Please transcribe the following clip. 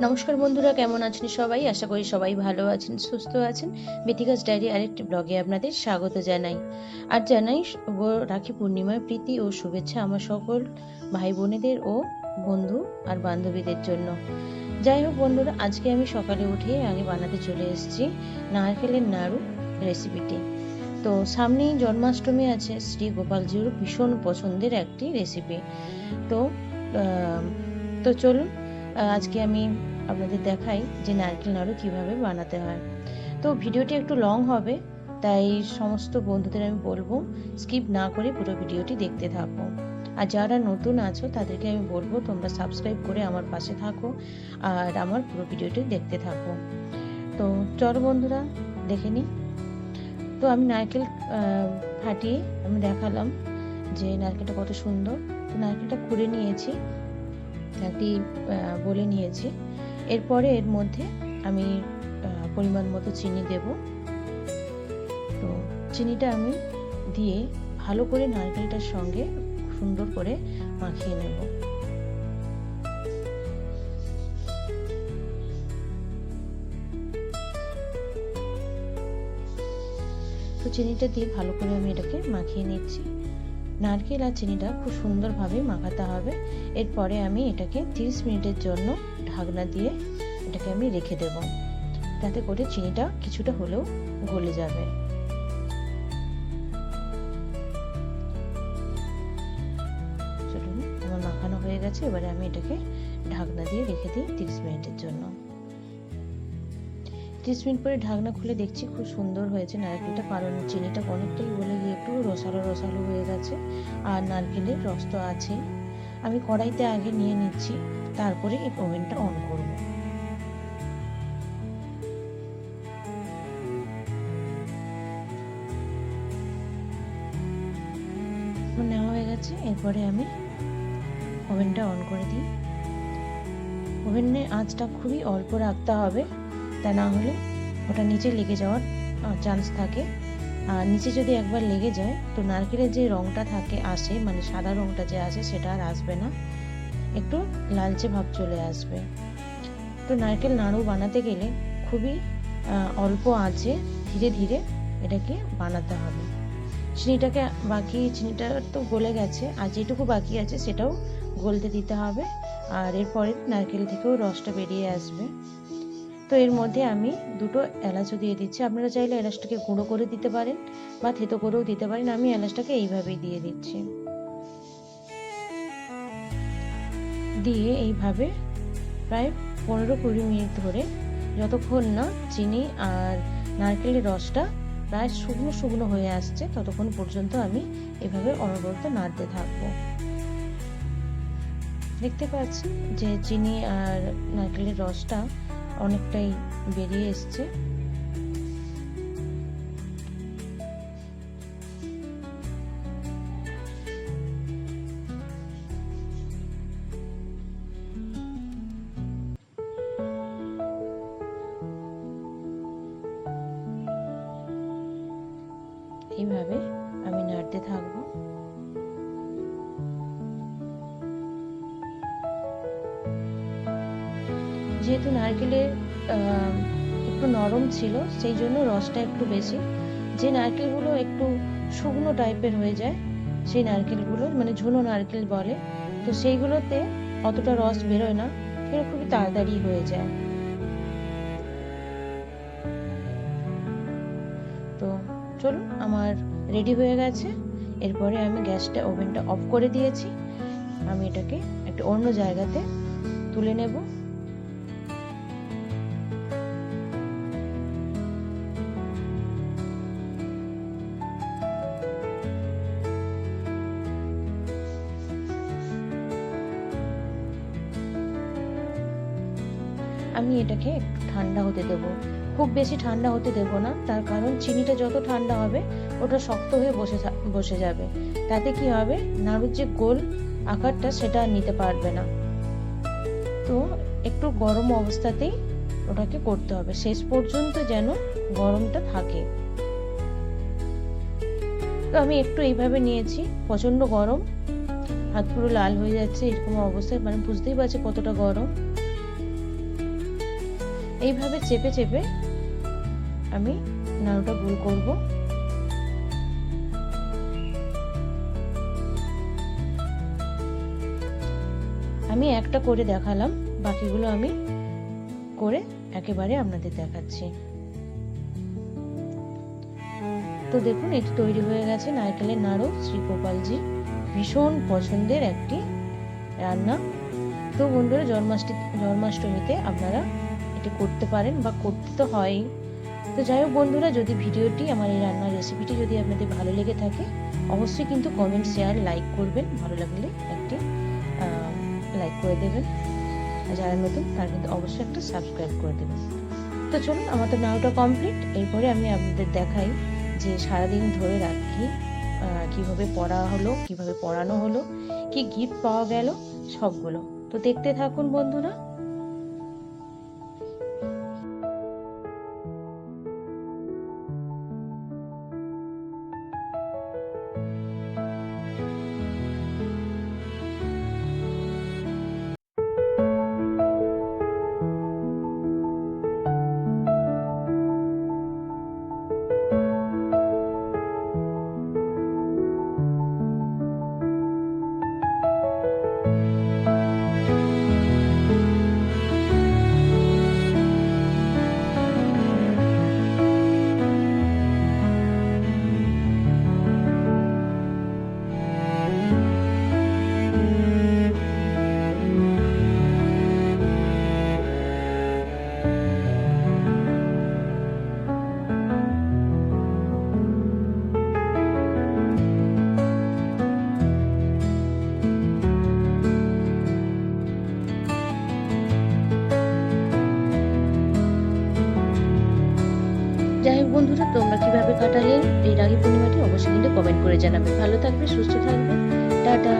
নমস্কার বন্ধুরা, কেমন আছেন সবাই? আশা করি সবাই ভালো আছেন, সুস্থ আছেন। বেথিকাস ডায়েরি আরেকটি ব্লগে আপনাদের স্বাগত জানাই। আর জানাই রাখি পূর্ণিমার প্রীতি ও শুভেচ্ছা আমার সকল ভাই বোনেদের ও বন্ধু আর বান্ধবীদের জন্য। যাই হোক বন্ধুরা, আজকে আমি সকালে উঠে আগে বানাতে চলে এসেছি নারকেলের নাড়ু রেসিপিটি। তো সামনেই জন্মাষ্টমী আছে, শ্রী গোপালজির ভীষণ পছন্দের একটি রেসিপি। তো তো চলুন আজকে আমি আপনাদের দেখাই যে নারকেল নাড়ু কীভাবে বানাতে হয়। তো ভিডিওটি একটু লং হবে, তাই সমস্ত বন্ধুদের আমি বলব স্কিপ না করে পুরো ভিডিওটি দেখতে থাকো। আর যারা নতুন আছো, তাদেরকে আমি বলব, তোমরা সাবস্ক্রাইব করে আমার পাশে থাকো, আর আমার পুরো ভিডিওটি দেখতে থাকো। তো চলো বন্ধুরা, দেখে নিই। তো আমি নারকেল ফাটিয়ে আমি দেখালাম যে নারকেলটা কত সুন্দর। তো নারকেলটা কুড়ে নিয়েছি। একটি বলে নিয়েছি। এরপরে এর মধ্যে আমি পরিমাণ মতো চিনি দেব। তো চিনিটা আমি দিয়ে ভালো করে নারকেলটার সঙ্গে সুন্দর করে মাখিয়ে নেব। তো চিনিটা দিয়ে ভালো করে আমি এটাকে মাখিয়ে নিচ্ছি। নারকেল আর চিনিটা খুব সুন্দরভাবে মাখাতে হবে। এরপরে আমি এটাকে 30 মিনিটের জন্য ঢাকনা দিয়ে এটাকে আমি রেখে দেব। তাতে করে চিনিটা কিছুটা হলেও গলে যাবে। আমার মাখানো হয়ে গেছে। এবারে আমি এটাকে ঢাকনা দিয়ে রেখে দিই 30 মিনিটের জন্য। 30 মিনিট পরে ঢাকনা খুলে দেখছি খুব সুন্দর হয়েছে নারকেলটা কারণ চিনিটা অনেকটাই গলে গিয়ে একটু রসালো রসালো হয়ে গেছে আর নারকেলের রস তো আছে আমি কড়াইতে আগে নিয়ে নিচ্ছি, তারপরে এই ওভেনটা অন করব। নেওয়া হয়ে গেছে, এরপরে আমি ওভেনটা অন করে দিই। ওভেনের আঁচটা খুবই অল্প রাখতে হবে। তা না হলে ওটা নিচে লেগে যাওয়ার চান্স থাকে। আর নিচে যদি একবার লেগে যায়, তো নারকেলের যে রঙটা থাকে, আসে মানে সাদা রঙটা যে আসে, সেটা আর আসবে না। একটু লালচে ভাব চলে আসবে। তো নারকেল নাড়ু বানাতে গেলে খুবই অল্প আঁচে ধীরে ধীরে এটাকে বানাতে হবে। চিনিটাকে, বাকি চিনিটা তো গলে গেছে, আর যেটুকু বাকি আছে, সেটাও গলতে দিতে হবে। আর এরপরে নারকেল থেকেও রসটা বেরিয়ে আসবে। তো এর মধ্যে আমি দুটো এলাচও দিয়ে দিচ্ছি। আপনারা চাইলে এলাচটাকে গুঁড়ো করে দিতে পারেন বা থেতো করেও দিতে পারেন। আমি এলাচটাকে এইভাবেই দিয়ে দিচ্ছি। দিয়ে এইভাবে প্রায় পনেরো কুড়ি মিনিট ধরে যতক্ষণ না চিনি আর নারকেলের রসটা প্রায় শুকনো শুকনো হয়ে আসছে, ততক্ষণ পর্যন্ত আমি এভাবে অনবরত নাড়তে থাকব। দেখতে পাচ্ছি যে চিনি আর নারকেলের রসটা অনেকটাই বেরিয়ে এসছে। এইভাবে আমি নাড়তে থাকব। যেহেতু নারকেলের একটু নরম ছিল, সেই জন্য রসটা একটু বেশি। যে নারকেলগুলো একটু শুকনো টাইপের হয়ে যায়, সেই নারকেলগুলো মানে ঝুনো নারকেল বলে, তো সেইগুলোতে অতটা রস বেরোয় না, সেটা খুবই তাড়াতাড়ি হয়ে যায়। তো চলুন, আমার রেডি হয়ে গেছে। এরপরে আমি গ্যাসটা, ওভেনটা অফ করে দিয়েছি। আমি এটাকে একটা অন্য জায়গাতে তুলে নেব। আমি এটাকে ঠান্ডা হতে দেবো। খুব বেশি ঠান্ডা হতে দেবো না, তার কারণ চিনিটা যত ঠান্ডা হবে, ওটা শক্ত হয়ে বসে বসে যাবে। তাতে কি হবে? নাড়ুর যে গোল আকারটা, সেটা নিতে পারবে না। তো একটু গরম অবস্থাতেই ওটাকে করতে হবে। শেষ পর্যন্ত যেন গরমটা থাকে। তো আমি একটু এইভাবে নিয়েছি প্রচণ্ড গরম। হাত পুরো লাল হয়ে যাচ্ছে এরকম অবস্থায় মানে বুঝতেই পারছি কতটা গরম। এইভাবে চেপে চেপে আমি নাড়ুটা গোল করব। আমি একটা করে দেখালাম, বাকিগুলো আমি করে একেবারে আপনাদের দেখাচ্ছি। তো দেখুন, এটি তৈরি হয়ে গেছে নারকেলের নাড়ু শ্রীগোপালজি ভীষণ পছন্দের একটি রান্না। তো বন্ধুরা, জন্মাষ্টমী জন্মাষ্টমীতে আপনারা এটি করতে পারেন বা করতে তো হয়ই। তো যাই হোক বন্ধুরা, যদি ভিডিওটি আমার এই রান্নার রেসিপিটি যদি আপনাদের ভালো লেগে থাকে, অবশ্যই কিন্তু কমেন্ট শেয়ার লাইক করবেন। ভালো লাগলে একটি লাইক করে দেবেন। আর যারা নতুন, তারা কিন্তু অবশ্যই একটা সাবস্ক্রাইব করে দেবেন। তো চলুন আমার তো নাওটা কমপ্লিট এরপরে আমি আপনাদের দেখাই যে সারাদিন ধরে রাখি কীভাবে পড়া হলো, কীভাবে পড়ানো হলো, কি গিফট পাওয়া গেল, সবগুলো। তো দেখতে থাকুন বন্ধুরা। বন্ধুরা, তোমরা কীভাবে কাটালে? এই রাখি পূর্ণিমাটি অবশ্যই কিন্তু কমেন্ট করে জানাবে। ভালো থাকবে, সুস্থ থাকবে। টাটা।